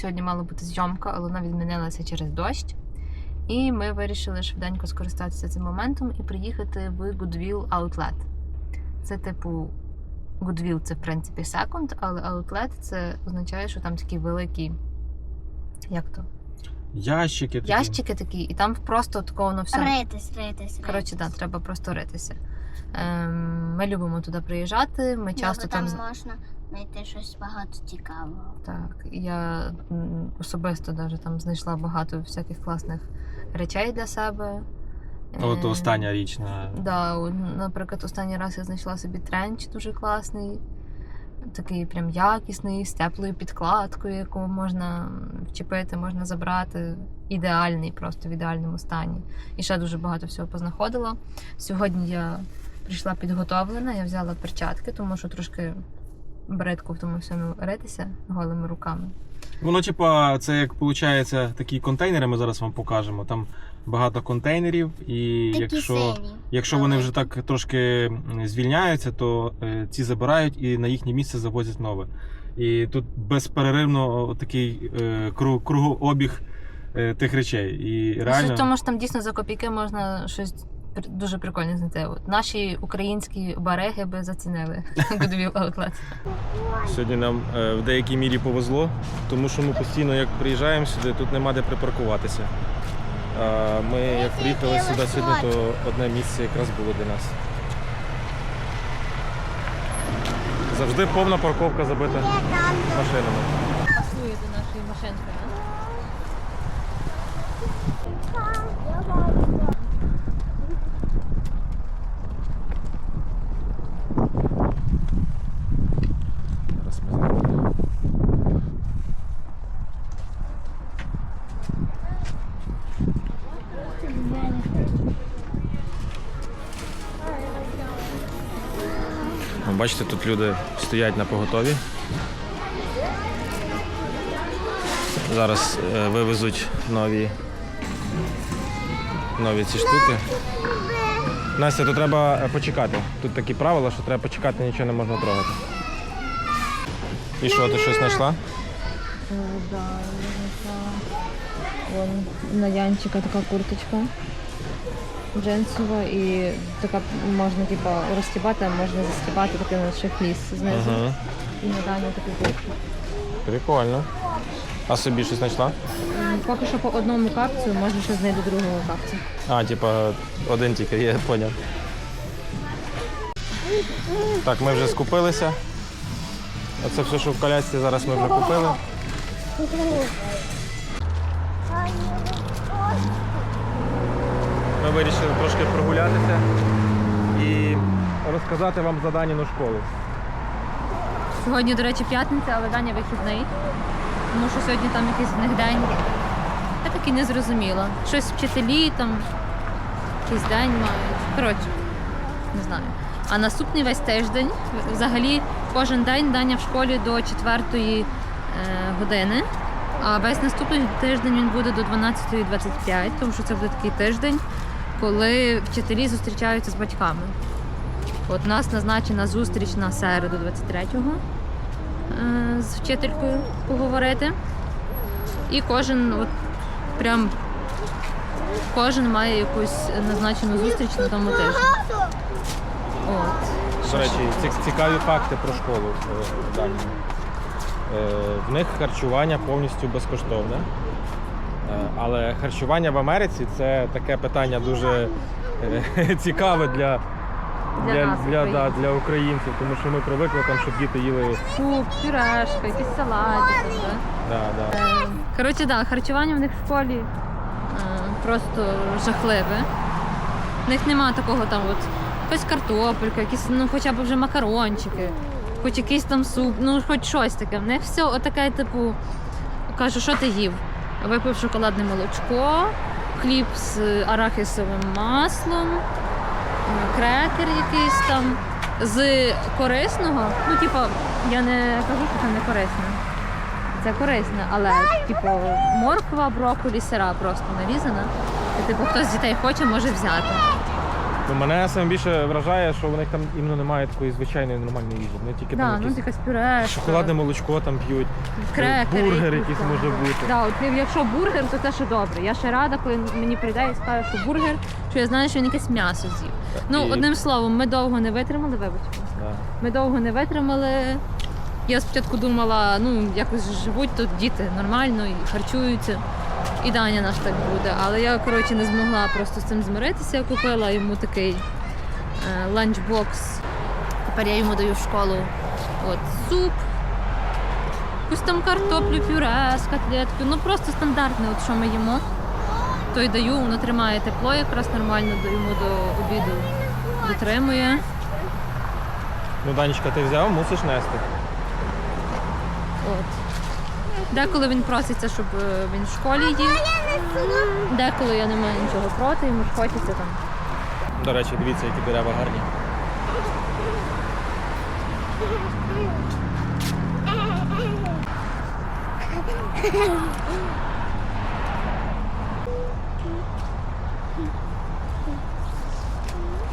Сьогодні мала бути зйомка, але вона відмінилася через дощ. І ми вирішили швиденько скористатися цим моментом і приїхати в Goodwill Outlet. Це типу Goodwill це в принципі секунд, але Outlet це означає, що там такі великі. Як то? Ящики такі. Ящики такі, і там просто такого воно все. Ритись, ритись. Коротше, так, треба просто ритися. Ем, ми любимо туди приїжджати. Ми часто там, там. можна знайти щось багато цікавого. Так, я особисто даже там знайшла багато всяких класних речей для себе. От Е, остання річ на Да, наприклад, останній раз я знайшла собі тренч дуже класний, такий прям якісний, з теплою підкладкою, яку можна вчепити, можна забрати. Ідеальний, просто в ідеальному стані. І ще дуже багато всього познаходила. Сьогодні я прийшла підготовлена, я взяла перчатки, тому що трошки бридко в тому всьому ритися голими руками. Воно, типа, це як виходить такі контейнери, ми зараз вам покажемо. Там багато контейнерів, і Такі якщо, сині. якщо вони вже так трошки звільняються, то е, ці забирають і на їхнє місце завозять нове. І тут безперервно такий е, кру- кругообіг е, тих речей. І реально. тому, що там дійсно за копійки можна щось дуже прикольне знайти. Наші українські бареги би зацінили Goodwill Outlet. Сьогодні нам е, в деякій мірі повезло, тому що ми постійно, як приїжджаємо сюди, тут нема де припаркуватися. А Ми як приїхали сюди сьогодні, то одне місце якраз було для нас. Завжди повна парковка забита машинами. Пасує до нашої машинки. Бачите, тут люди стоять на поготові. Зараз е, вивезуть нові, нові ці штуки. Настя, тут треба е, почекати. Тут такі правила, що треба почекати, нічого не можна трогати. І що, ти щось знайшла? Да, Вон на Янчика така курточка джинсова і така можна типа розстібати, а можна застібати такий лише фліс знизу. Ага. І на дану таку куртку. Прикольно. А собі щось знайшла? М, Поки що по одному капцю, може ще знайду другого капцю. А, типа, один тільки, я поняв. Так, ми вже скупилися. Оце все, що в колясці, зараз ми вже купили. Ми вирішили трошки прогулятися і розказати вам за Даніну школу. Сьогодні, до речі, п'ятниця, але Даня вихідний. Тому що сьогодні там якийсь в них день. Я так і не зрозуміла. Щось вчителі там якийсь день мають. Коротше, не знаю. А наступний весь тиждень, взагалі, кожен день Даня в школі до 4 е, години. А весь наступний тиждень він буде до 12.25, тому що це буде такий тиждень, коли вчителі зустрічаються з батьками. От у нас назначена зустріч на середу 23-го е, з вчителькою поговорити. І кожен от прям кожен має якусь назначену зустріч на тому тижні. От. До речі, цікаві факти про школу е, в Данії. Е, В них харчування повністю безкоштовне. Е, Але харчування в Америці це таке питання дуже е, цікаве для, Для для, нас, для, да, для українців, тому що ми привикли там, щоб діти їли. Суп, пюрешка, якісь салати. да. Да. Е, Коротше, да, харчування в них в школі просто жахливе. В них нема такого там от якась картопелька, якісь, ну хоча б вже макарончики, хоч якийсь там суп, ну хоч щось таке. В них все отаке, типу, кажу, що ти їв? Випив шоколадне молочко, хліб з арахісовим маслом, е, крекер якийсь там. З корисного, ну типу, я не кажу, що це не корисне. Це корисне, але типу морква, брокколі, сира просто нарізана. І типу хтось з дітей хоче, може взяти. Ну, мене саме більше вражає, що в них там іменно немає такої звичайної нормальної їжі. Вони тільки Да, там ну якісь якась пюре. шоколадне молочко там п'ють. крекери. бургер якісь, якийсь да. може бути. Да, от якщо бургер, то це ще добре. Я ще рада, коли мені прийде і скаже, що бургер, що я знаю, що він якесь м'ясо з'їв. Ну, І- одним словом, ми довго не витримали, вибач. Да. Ми довго не витримали. Я спочатку думала, ну якось живуть тут діти нормально і харчуються. І Даня наш так буде. Але я коротше не змогла просто з цим змиритися. Я купила йому такий е, ланчбокс. Тепер я йому даю в школу от, суп, якусь там картоплю, пюре з котлеткою. Ну просто стандартне, от що ми їмо. То й даю, воно тримає тепло якраз нормально, до- йому до обіду дотримує. Ну, Данечка, ти взяв, мусиш нести. От. Деколи він проситься, щоб е, він в школі їв. Деколи я не маю нічого проти, йому ж хочеться там. До речі, дивіться, які дерева гарні.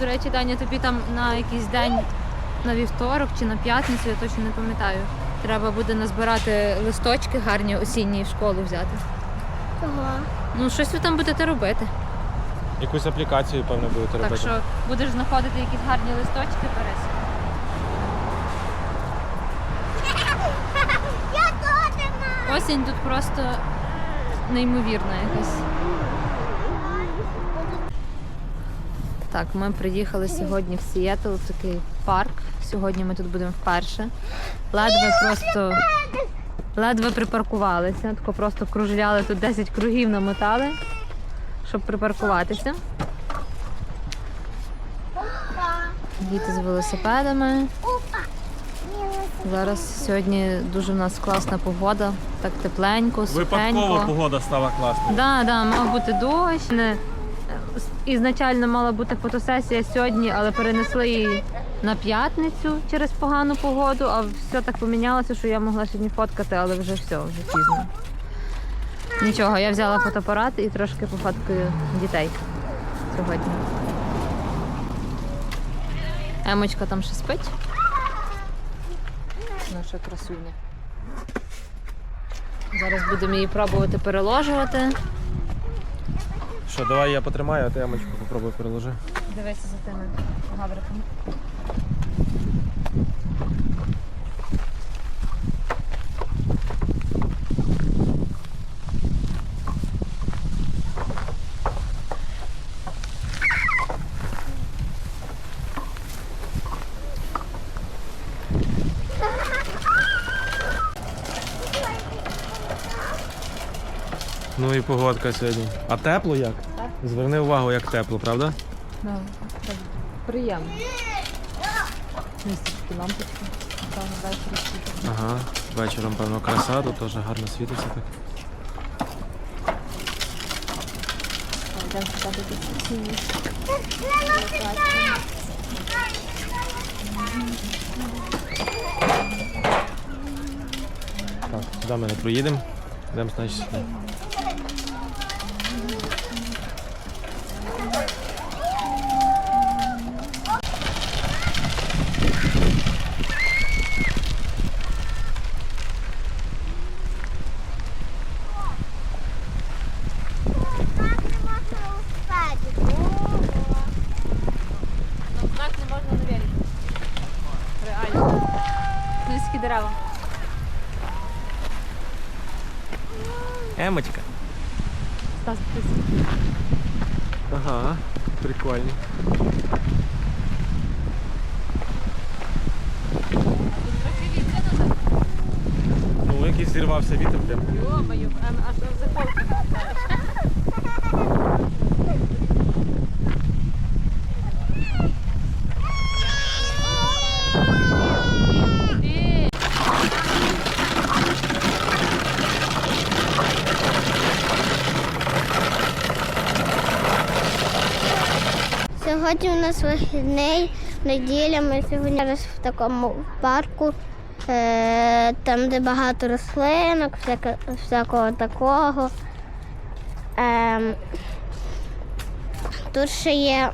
До речі, Даня, тобі там на якийсь день на вівторок чи на п'ятницю, я точно не пам'ятаю. Треба буде назбирати листочки гарні осінні в школу взяти. Чого? Ну, щось ви там будете робити. Якусь аплікацію, певно, будете Так робити. що будеш знаходити якісь гарні листочки, Борис. Я теж. Осінь тут просто неймовірна якась. Так, ми приїхали сьогодні в Сіетл, в такий парк. Сьогодні ми тут будемо вперше. Ледве просто ледве припаркувалися. Тако просто кружляли тут 10 кругів намотали, щоб припаркуватися. Діти з велосипедами. Зараз сьогодні дуже в нас класна погода, так тепленько, сухенько. погода стала класною. Да, да, мав бути дощ. Не, ізначально мала бути фотосесія сьогодні, але перенесли її на п'ятницю через погану погоду, а все так помінялося, що я могла сьогодні фоткати, але вже все, вже пізно. Нічого, я взяла фотоапарат і трошки пофоткаю дітей сьогодні. Емочка там ще спить. Наша красуня. Зараз будемо її пробувати переложувати. Що, давай я потримаю, а ти ямочку попробуй переложи. Дивися за тими гавриками. Погодка сьогодні. А тепло як? Так. Зверни увагу, як тепло, правда? Да, так приємно. Такі лампочки. Там ввечері світять. Ага. Вечором, певно, краса, тут теж гарно світиться так. А, Йдемо. Так, сюди ми не проїдемо. Йдемо, значить, сюди. Емочка. Стас, ти Ага, прикольно. Ну, якийсь зірвався вітер прям. Йо-моє, ем, аж заколки. Сьогодні у нас вихідний, неділя. Ми сьогодні в такому парку, е, там, де багато рослинок, всякого такого. Ем, тут ще є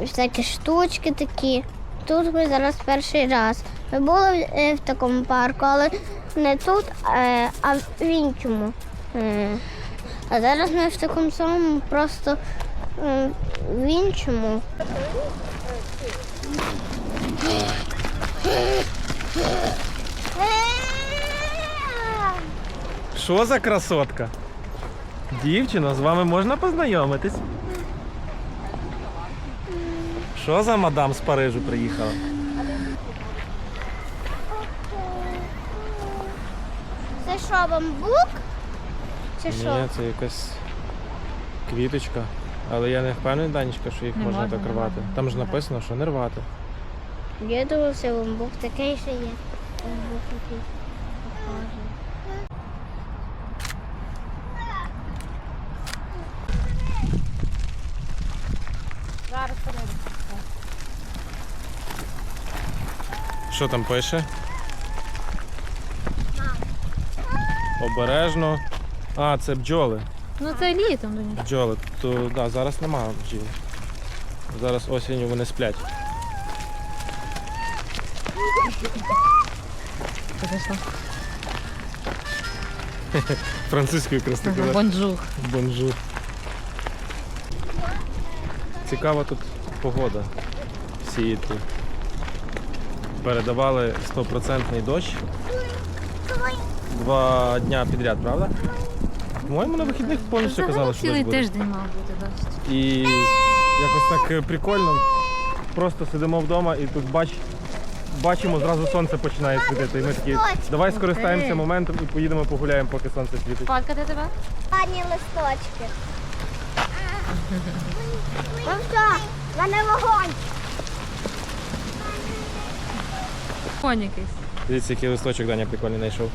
всякі штучки такі. Тут ми зараз перший раз. Ми були е, в такому парку, але не тут, е, а в іншому. А зараз ми в такому самому, просто в іншому. Що за красотка? Дівчино, з вами можна познайомитись? Що за мадам з Парижу приїхала? Це що, бамбук? Чи що? Ні, це якась квіточка. Але я не впевнений, Данечка, що їх Не можна можна, так не рвати. можна. Там ж написано, що не рвати. Я думав, це бамбук такий ще є. Бамбук якийсь похожий. Що там пише? Обережно. А, це бджоли. Ну це літом до них. Бджоли. То да, зараз немає бджіл. Зараз осінню вони сплять. Французькою красивою. Бонжур. Бонжур. Цікава тут погода Сіетлі. Передавали 100% дощ. Два дня підряд, правда? По-моєму, на вихідних повністю казали, що цілий дощ буде. тиждень мав бути дощ. І якось так е, прикольно. Просто сидимо вдома і тут бач, бачимо, зразу сонце починає світити. І ми такі, давай скористаємося моментом і поїдемо погуляємо, поки сонце світить. Фоткати тебе? Пані листочки. Ну що, в мене вогонь. Конь якийсь. Дивіться, який листочок Даня прикольний знайшов.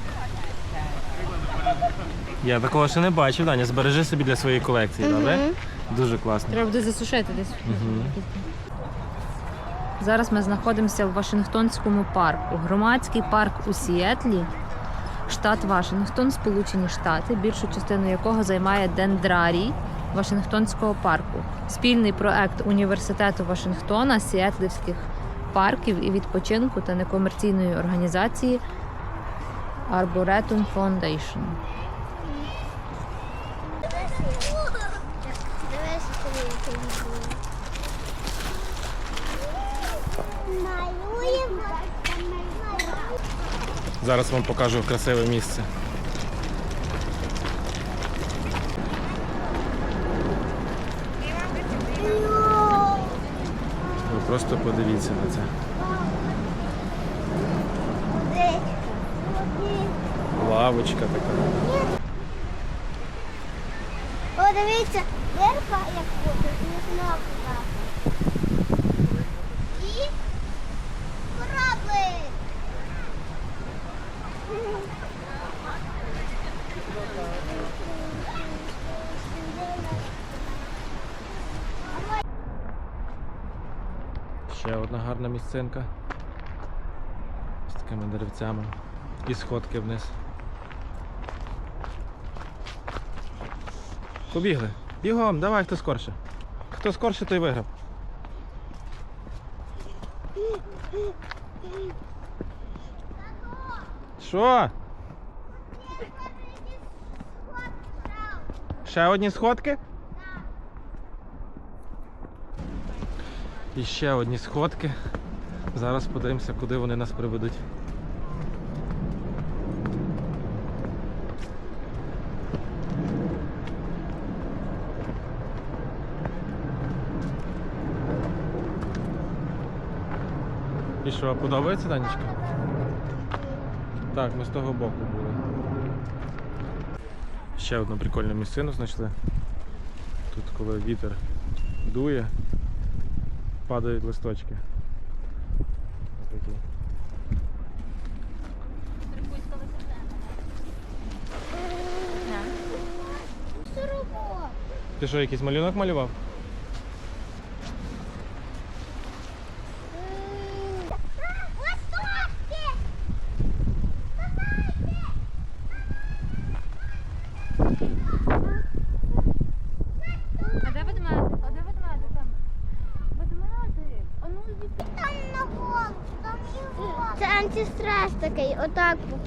Я такого ще не бачив, Даня. Збережи собі для своєї колекції, добре? Дуже класно. Треба буде засушити десь. Зараз ми знаходимося в Вашингтонському парку. Громадський парк у Сіетлі, штат Вашингтон, Сполучені Штати, більшу частину якого займає дендрарій Вашингтонського парку. Спільний проект університету Вашингтона, Сіетлівських парків і відпочинку та некомерційної організації Arboretum Foundation. Зараз вам покажу красиве місце. Ви просто подивіться на це. Лавочка така. О, дивіться, дерка як буде, не знав І кораблик. Ще одна гарна місцинка. З такими деревцями. І сходки вниз. Побігли. Бігом, давай, хто скорше. Хто скорше, той виграв. Що? Ще одні сходки? І ще одні сходки. Зараз подивимося, куди вони нас приведуть. І що, подобається, Данечка? Так, ми з того боку були. Ще одну прикольну місцину знайшли. Тут коли вітер дує, падають листочки. Отакі. Ти що, якийсь малюнок малював?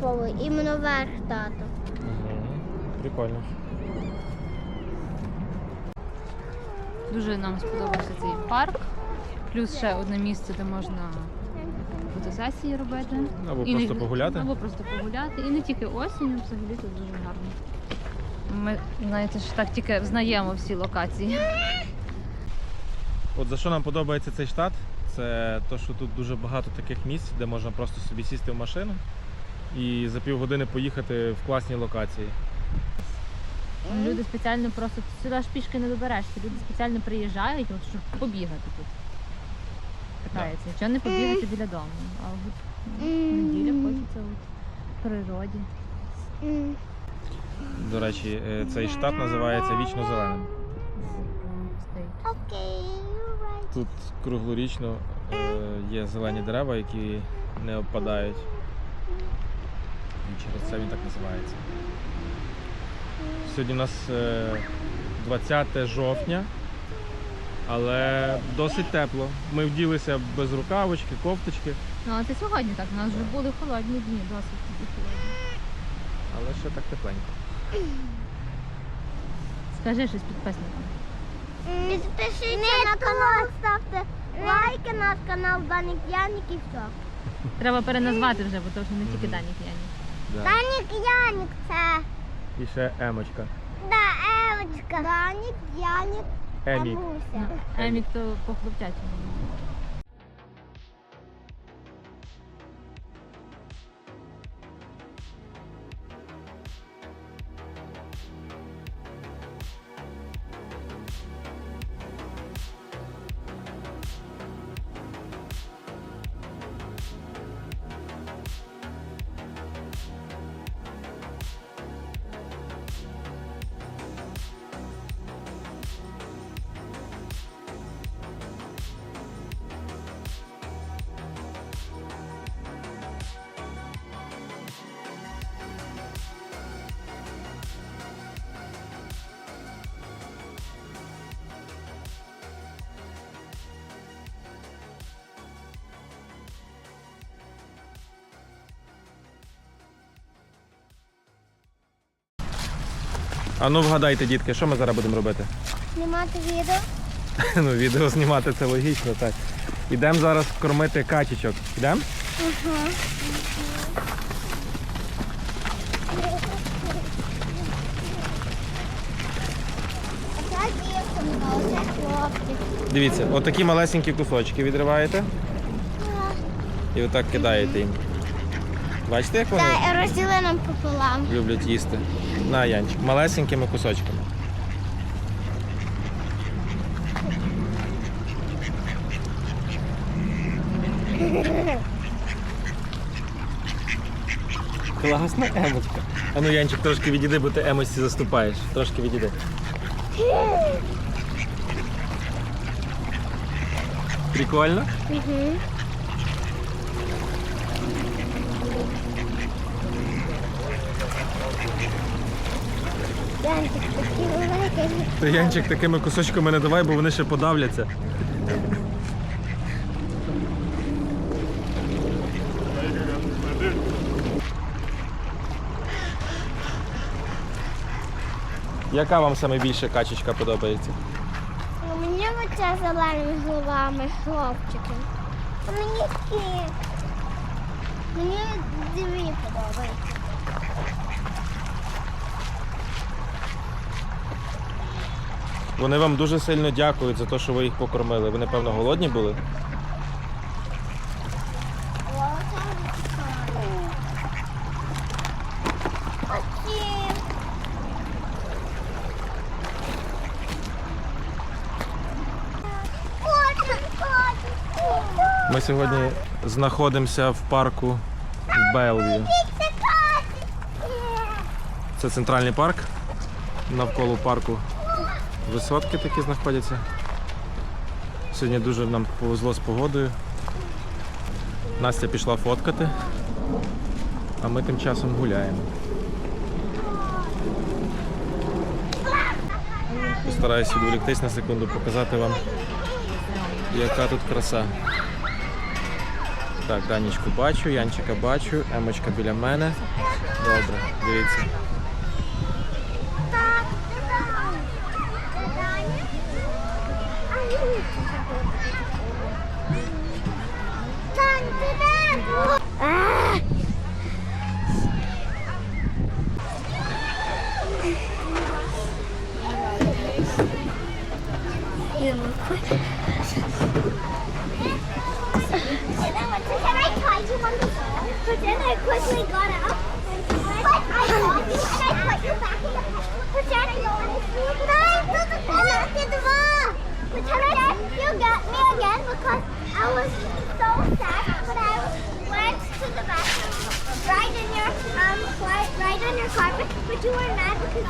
Попав, іменно верх тато. Угу. Прикольно. Дуже нам сподобався цей парк. Плюс ще одне місце, де можна фотосесії робити. Або І просто погуляти. Або просто погуляти. І не тільки осінню, взагалі тут дуже гарно. Ми, знаєте, ж так тільки знаємо всі локації. От за що нам подобається цей штат, це те, що тут дуже багато таких місць, де можна просто собі сісти в машину і за півгодини поїхати в класні локації. Люди спеціально просто сюди ж пішки не доберешся. Люди спеціально приїжджають, от, щоб побігати тут. Катаються. Чого не побігати біля дому? А от ну, неділя хочеться от, в природі. До речі, е, цей штат називається Вічно Зеленим. Стоїть. Тут круглорічно е, є зелені дерева, які не опадають. І через це він так називається. Сьогодні у нас е, 20 жовтня, але досить тепло. Ми вділися без рукавички, кофточки, Ну, а це сьогодні так. У нас вже були холодні дні, досить такі холодні. але ще так тепленько. Скажи щось підписникам. Підпишіться на канал, ставте лайки на наш канал Данік Яник і все. Треба переназвати вже, бо то вже не тільки Дані п'яні. Да. Данік Яник це. І ще емочка. Да, Евочка. Данік Яник. Емік. Емуся. Емік то по хлопчачому. А ну вгадайте, дітки, що ми зараз будемо робити? Знімати відео. ну, відео знімати це логічно, так. Ідемо зараз кормити качечок. Оце хлопчик. Дивіться, отакі малесенькі кусочки відриваєте і отак кидаєте їм. Бачите, як вони Та розділи нам пополам. люблять їсти? На, Янчик, малесенькими кусочками. Класна емочка. А ну, Янчик, трошки відійди, бо ти емочці заступаєш. Трошки відійди. Прикольно? Угу. То Янчик такими кусочками не давай, бо вони ще подавляться. Яка вам саме більше качечка подобається? Ну, Мені оця зеленими головами хлопчиком. А мені. Мені дві подобаються. Вони вам дуже сильно дякують за те, що ви їх покормили. Ви, напевно, голодні були? Ми сьогодні знаходимося в парку катить. Це центральний парк. Навколо парку висотки такі знаходяться. Сьогодні дуже нам повезло з погодою. Настя пішла фоткати, а ми тим часом гуляємо. Постараюся відволіктись на секунду, показати вам, яка тут краса. Так, Данічку бачу, Янчика бачу, Емочка біля мене. Добре, дивіться. um, fly, ride on your carpet, but you are mad because.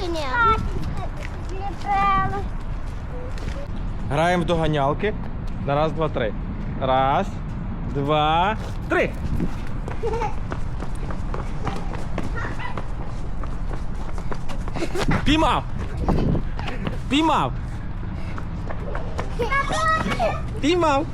чи? Граємо в доганялки. На раз, два, три. Раз, два, три. Піймав! Піймав! Піймав!